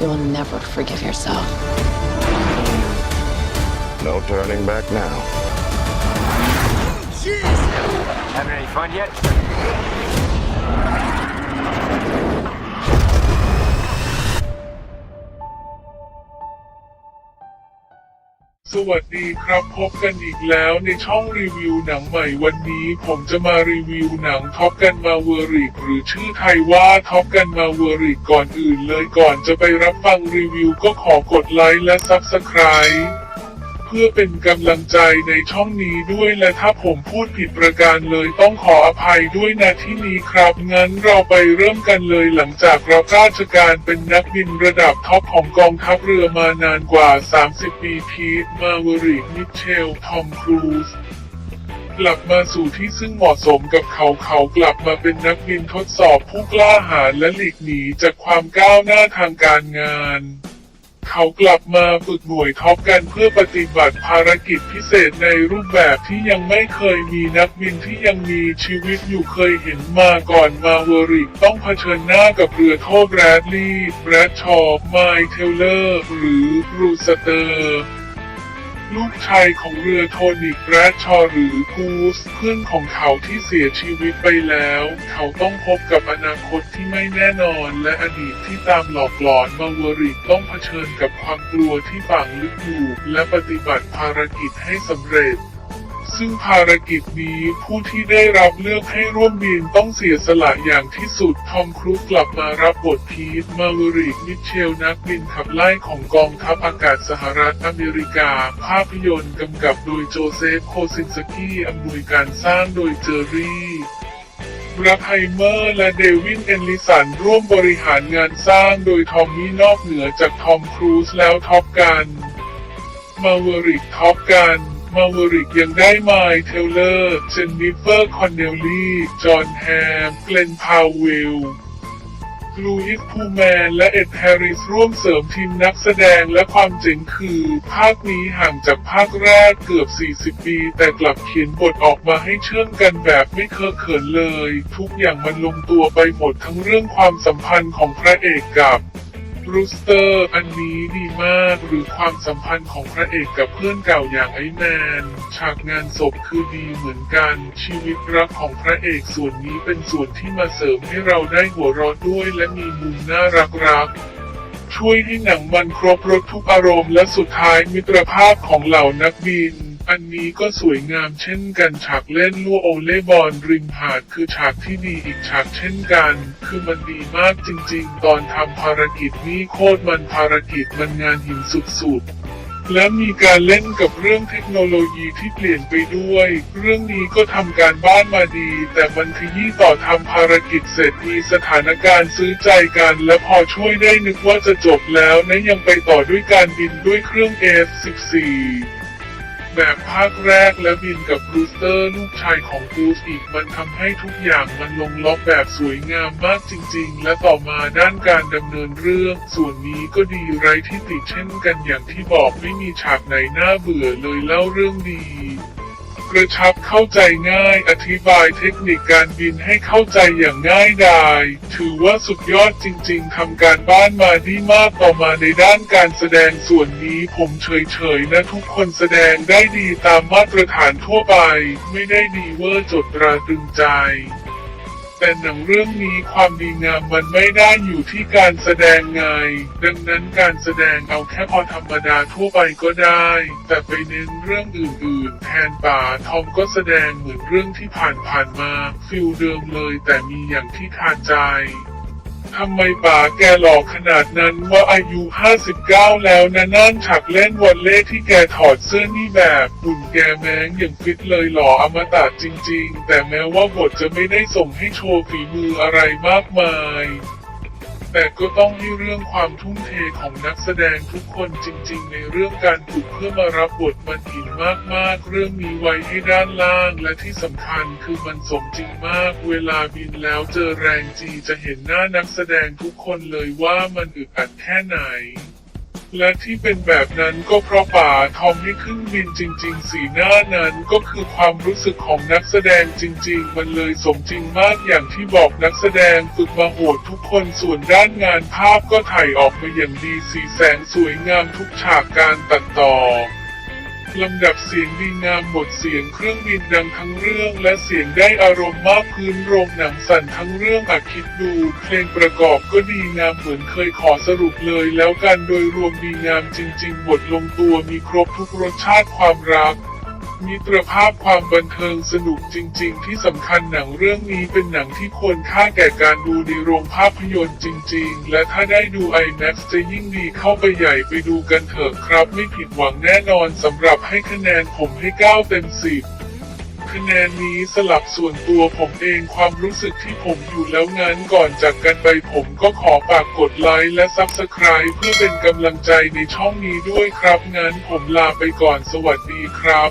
you will never forgive yourself. No turning back now. Having any fun yet? สวัสดีครับพบกันอีกแล้วในช่องรีวิวหนังใหม่วันนี้ผมจะมารีวิวหนังท็อปกันมาเวอริกหรือชื่อไทยว่าท็อปกันมาเวอริกก่อนอื่นเลยก่อนจะไปรับฟังรีวิวก็ขอกดไลค์และซับสไคร b e เพื่อเป็นกำลังใจในช่องนี้ด้วยและถ้าผมพูดผิดประการเลยต้องขออภัยด้วยนะที่นี้ครับ งั้นเราไปเริ่มกันเลยหลังจากรับราชการเป็นนักบินระดับท็อปของกองทัพเรือมานานกว่า 30 ปีพีทมาเวริกมิเชล ทอมครูซกลับมาสู่ที่ซึ่งเหมาะสมกับเขาเขากลับมาเป็นนักบินทดสอบผู้กล้าหาญและหลีกหนีจากความก้าวหน้าทางการงาน เขากลับมาฝึกหน่วยท็อปกันเพื่อปฏิบัติภารกิจพิเศษในรูปแบบที่ยังไม่เคยมีนักบินที่ยังมีชีวิตอยู่เคยเห็นมาก่อนมาเวอริกต้องเผชิญหน้ากับเรือโทษแรดลีย์แบรดชอปไมล์เทลเลอร์ หรือรูสเตอร์ ลูกชายของเรือโทนิกแรดชอว์หรือกูสเพื่อนของเขาที่เสียชีวิตไปแล้ว เขาต้องพบกับอนาคตที่ไม่แน่นอน และอดีตที่ตามหลอกหลอนมาวอริกต้องเผชิญกับความกลัวที่ฝังลึกอยู่ และปฏิบัติภารกิจให้สำเร็จ ซึ่งภารกิจนี้ผู้ที่ได้รับเลือกให้ร่วมบินต้องเสียสละอย่างที่สุด ทอมครูซกลับมารับบทพีทมาวริกมิเชลนักบินขับไล่ของกองทัพอากาศสหรัฐอเมริกา ภาพยนตร์กำกับโดยโจเซฟโคซินสกี้อำนวยการสร้างโดยเจอรี่บรักไฮเมอร์และเดวินเอนลิสันร่วมบริหารงานสร้างโดยทอมมี่นอกเหนือจากทอมครูซแล้วท็อปกัน มาเวริกท็อปกัน มาเวริกยังได้ไมล์เทเลอร์ เจนนิเฟอร์คอนเนลลี่ จอห์นแฮม เกลนพาวเวลลูอิสพูแมน และเอ็ดแฮริสร่วมเสริมทีมนักแสดงและความเจ๋งคือ ภาคนี้ห่างจากภาคแรกเกือบ 40 ปี แต่กลับเขียนบทออกมาให้เชื่อมกันแบบไม่เคอะเขินเลย ทุกอย่างมันลงตัวไปหมดทั้งเรื่องความสัมพันธ์ของพระเอกกับ รูสเตอร์ อันนี้ดีมากหรือความสัมพันธ์ของพระเอกกับเพื่อนเก่าอย่างไอแมน ฉากงานศพคือดีเหมือนกัน ชีวิตรักของพระเอกส่วนนี้เป็นส่วนที่มาเสริมให้เราได้หัวเราะด้วยและมีมุมน่ารักรักๆช่วยให้หนังมันครบรถทุกอารมณ์และสุดท้ายมิตรภาพของเหล่านักบิน อันนี้ก็สวยงามเช่นกันฉากเล่นลู่โอเล่บอลริมหาดคือฉากที่ดีอีกฉากเช่นกัน คือมันดีมากจริงๆ ตอนทำภารกิจนี่โคตรมันภารกิจมันงานหินสุดๆและมีการเล่นกับเรื่องเทคโนโลยีที่เปลี่ยนไปด้วย เรื่องนี้ก็ทำการบ้านมาดี แต่มันขยี้ต่อทำภารกิจเสร็จมีสถานการณ์ซื้อใจกัน และพอช่วยได้นึกว่าจะจบแล้วนะยังไปต่อด้วยการบินด้วยเครื่อง F14 แบบภาคแรกและบินกับบรูสเตอร์ลูกชายของกูสอีกมันทำให้ทุกอย่างมันลงล็อกแบบสวยงามมากจริง ๆ และต่อมาด้านการดำเนินเรื่อง ส่วนนี้ก็ดีไร้ที่ติเช่นกันอย่างที่บอกไม่มีฉากไหนน่าเบื่อเลยเล่าเรื่องดี กระชับเข้าใจง่าย อธิบายเทคนิคการบินให้เข้าใจอย่างง่ายดาย ถือว่าสุดยอดจริง ๆทำการบ้านมาดีมากต่อมาในด้านการแสดงส่วนนี้ผมเฉยๆนะทุกคนแสดงได้ดีตามมาตรฐานทั่วไป ไม่ได้ดีเวอร์จดตราตรึงใจ แต่หนังเรื่องนี้ความดีงามมันไม่ได้อยู่ที่การแสดงไง ดังนั้นการแสดงเอาแค่พอธรรมดาทั่วไปก็ได้ แต่ไปเน้นเรื่องอื่นๆ แทนป่าทอมก็แสดงเหมือนเรื่องที่ผ่านๆมา ฟิลเดิมเลยแต่มีอย่างที่ทานใจ ทำไมป๋าแกหล่อขนาดนั้นว่าอายุ 59 แล้วนะนั่นฉากเล่นวอลเล่ที่แกถอดเสื้อนี่แบบบุ่นแกแม้งอย่างฟิตเลยหล่ออมตะจริง ๆ แต่แม้ว่าบทจะไม่ได้ส่งให้โชว์ฝีมืออะไรมากมาย แต่ก็ต้องให้เรื่องความทุ่มเทของนักแสดงทุกคนจริง ๆ ในเรื่องการถูกเพื่อมารับบทมันหินมากๆ เรื่องนี้ไว้ให้ด้านล่าง และที่สำคัญคือมันสมจริงมาก เวลาบินแล้วเจอแรงจีจะเห็นหน้านักแสดงทุกคนเลยว่ามันอึดอัดแค่ไหน และที่เป็นแบบนั้นก็เพราะป่าทอมให้ขึ้นบินจริง ๆ สีหน้านั้นก็คือความรู้สึกของนักแสดงจริง ๆ มันเลยสมจริงมากอย่างที่บอกนักแสดงฝึกมาโหดทุกคนส่วนด้านงานภาพก็ถ่ายออกมาอย่างดีสีแสงสวยงามทุกฉากการตัดต่อ ลำดับเสียงดีงามหมดเสียงเครื่องบินดังทั้งเรื่อง และเสียงได้อารมณ์มากพื้นโรงหนังสั่นทั้งเรื่องอะคิดดู เพลงประกอบก็ดีงามเหมือนเคยขอสรุปเลยแล้วกันโดยรวมดีงามจริง ๆ บทลงตัวมีครบทุกรสชาติความรัก มิตรภาพความบันเทิงสนุกจริง ๆ ที่สำคัญหนังเรื่องนี้เป็นหนังที่ควรค่าแก่การดูในโรงภาพยนตร์จริง ๆ และถ้าได้ดู IMAX จะยิ่งดีเข้าไปใหญ่ไปดูกันเถอะครับ ไม่ผิดหวังแน่นอนสำหรับให้คะแนนผมให้ 9 เต็ม 10คะแนนนี้สลับส่วนตัวผมเองความรู้สึกที่ผมอยู่แล้วงั้นก่อนจากกันไปผมก็ขอฝากกดไลค์และ Subscribe เพื่อเป็นกำลังใจในช่องนี้ด้วยครับงั้นผมลาไปก่อนสวัสดีครับ